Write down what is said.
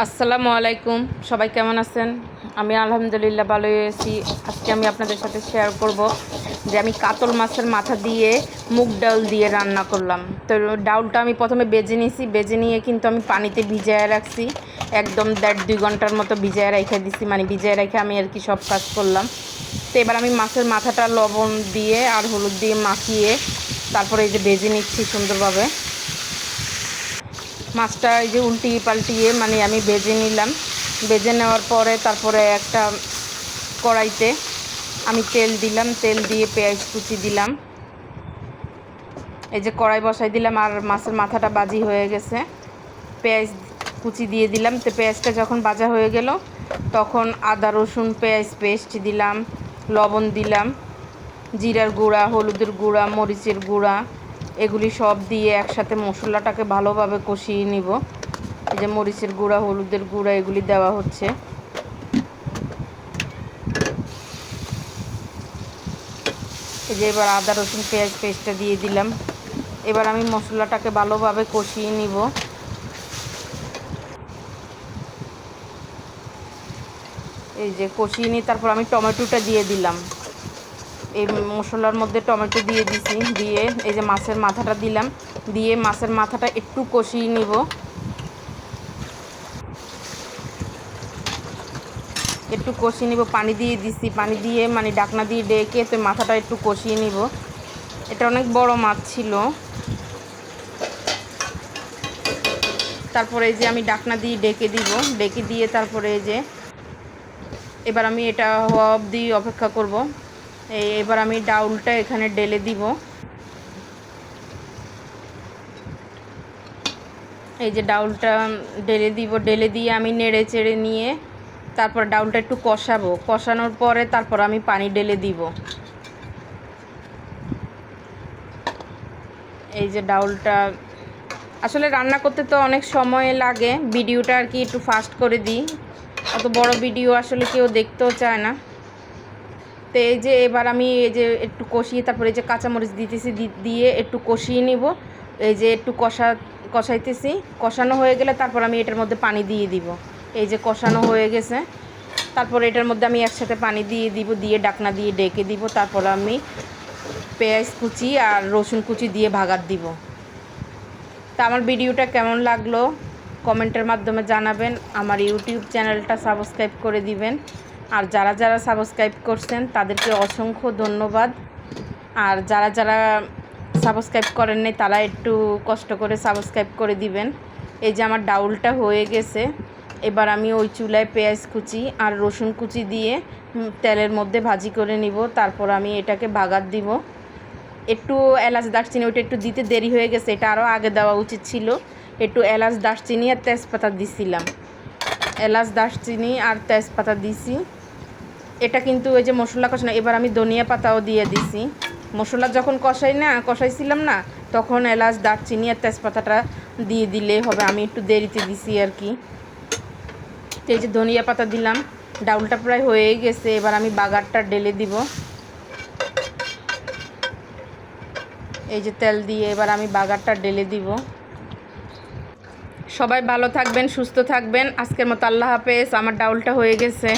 আসসালামু আলাইকুম। সবাই কেমন আছেন? আমি আলহামদুলিল্লাহ ভালোই আছি। আজকে আমি আপনাদের সাথে শেয়ার করব যে আমি কাতল মাছের মাথা দিয়ে মুগ ডাল দিয়ে রান্না করলাম। তো ডাউলটা আমি প্রথমে বেজে নিয়েছি। বেজে নিয়ে কিন্তু আমি পানিতে ভিজায় রাখছি। একদম দেড় দুই ঘণ্টার মতো ভিজায় রেখে দিছি। মানে ভিজায় রেখে আমি আর কি সব কাজ করলাম। তো এবার আমি মাছের মাথাটা লবণ দিয়ে আর হলুদ দিয়ে মাখিয়ে তারপরে এই যে বেজে নিচ্ছি সুন্দরভাবে। মাছটা এই যে উল্টিয়ে পাল্টিয়ে মানে আমি ভেজে নিলাম। ভেজে নেওয়ার পরে তারপরে একটা কড়াইতে আমি তেল দিলাম, তেল দিয়ে পেঁয়াজ কুচি দিলাম। এই যে কড়াই বসাই দিলাম আর মাছের মাথাটা বাজি হয়ে গেছে। পেঁয়াজ কুচি দিয়ে দিলাম। তো পেঁয়াজটা যখন বাজা হয়ে গেল, তখন আদা, রসুন, পেঁয়াজ পেস্ট দিলাম, লবণ দিলাম, জিরার গুঁড়া, হলুদের গুঁড়া, মরিচের গুঁড়া এগুলি সব দিয়ে একসাথে মশলাটাকে ভালোভাবে কষিয়ে নিব। এই যে মরিচের গুঁড়া, হলুদের গুঁড়া, এগুলি দেওয়া হচ্ছে। এই যে এবার আদা, রসুন, পেঁয়াজ পেস্টটা দিয়ে দিলাম। এবার আমি মশলাটাকে ভালোভাবে কষিয়ে নিব। এই যে কষিয়ে নিই তারপর আমি টমেটোটা দিয়ে দিলাম। এই মশলার মধ্যে টমেটো দিয়ে দিছি, দিয়ে এই যে মাছের মাথাটা দিলাম, দিয়ে মাছের মাথাটা একটু কষিয়ে নিব। একটু কষিয়ে নিব, পানি দিয়ে দিছি, পানি দিয়ে মানে ডাকনা দিয়ে ডেকে তো মাথাটা একটু কষিয়ে নিব। এটা অনেক বড় মাছ ছিল। তারপরে এই যে আমি ডাকনা দিয়ে ডেকে দিব, ডেকে দিয়ে তারপরে এই যে এবার আমি এটা হওয়া অবধি অপেক্ষা করব। এবার আমি ডাউলটা এখানে ডেলে দিব। এই যে ডাউলটা ডেলে দিব ডেলে দিয়ে আমি নেড়ে চেড়ে নিয়ে তারপর ডাউলটা একটু কষাবো। কষানোর পরে তারপর আমি পানি ডেলে দিব। এই যে ডাউলটা, আসলে রান্না করতে তো অনেক সময় লাগে, ভিডিওটা আর কি একটু ফাস্ট করে দিই। অত বড় ভিডিও আসলে কেউ দেখতেও চায় না। তো এই যে এবার আমি এই যে একটু কষিয়ে তারপরে এই যে কাঁচামরিচ দিতেছি দিয়ে একটু কষিয়ে নিব। এই যে একটু কষা, কষাইতেছি। কষানো হয়ে গেলে তারপর আমি এটার মধ্যে পানি দিয়ে দিব। এই যে কষানো হয়ে গেছে। তারপর এটার মধ্যে আমি একসাথে পানি দিয়ে দিব, দিয়ে ডাকনা দিয়ে ডেকে দিব। তারপর আমি পেঁয়াজ কুচি আর রসুন কুচি দিয়ে ভাগাত দিব। তা আমার ভিডিওটা কেমন লাগল? কমেন্টের মাধ্যমে জানাবেন। আমার ইউটিউব চ্যানেলটা সাবস্ক্রাইব করে দিবেন। আর যারা যারা সাবস্ক্রাইব করছেন, তাদেরকে অসংখ্য ধন্যবাদ। আর যারা যারা সাবস্ক্রাইব করেন নাই, তারা একটু কষ্ট করে সাবস্ক্রাইব করে দিবেন। এই যে আমার ডাউলটা হয়ে গেছে, এবার আমি ওই চুলায় পেঁয়াজ কুচি আর রসুন কুচি দিয়ে তেলের মধ্যে ভাজি করে নিব। তারপর আমি এটাকে বাগার দিব। একটু এলাচ দারচিনি, ওইটা একটু দিতে দেরি হয়ে গেছে, এটা আরও আগে দেওয়া উচিত ছিল। একটু এলাচ দারচিনি আর তেজপাতা দিছিলাম। এলাচ, দারচিনি আর তেজপাতা দিছি। এটা কিন্তু ওই যে মশলা কষানো, এবার আমি ধনিয়া পাতাও দিয়ে দিছি। মশলা যখন কষাই না, কষাইছিলাম না, তখন এলাচ, দারচিনি আর তেজপাতাটা দিয়ে দিলে হবে। আমি একটু দেরিতে দিছি আর কি। তো এই যে ধনিয়া পাতা দিলাম, ডাউলটা প্রায় হয়ে গেছে। এবার আমি বাগারটা ডেলে দিব। এই যে তেল দিয়ে এবার আমি বাগারটা ডেলে দিব। সবাই ভালো থাকবেন সুস্থ থাকবেন। আজকের মতো আল্লাহ হাফেজ। আমার ডাউলটা হয়ে গেছে।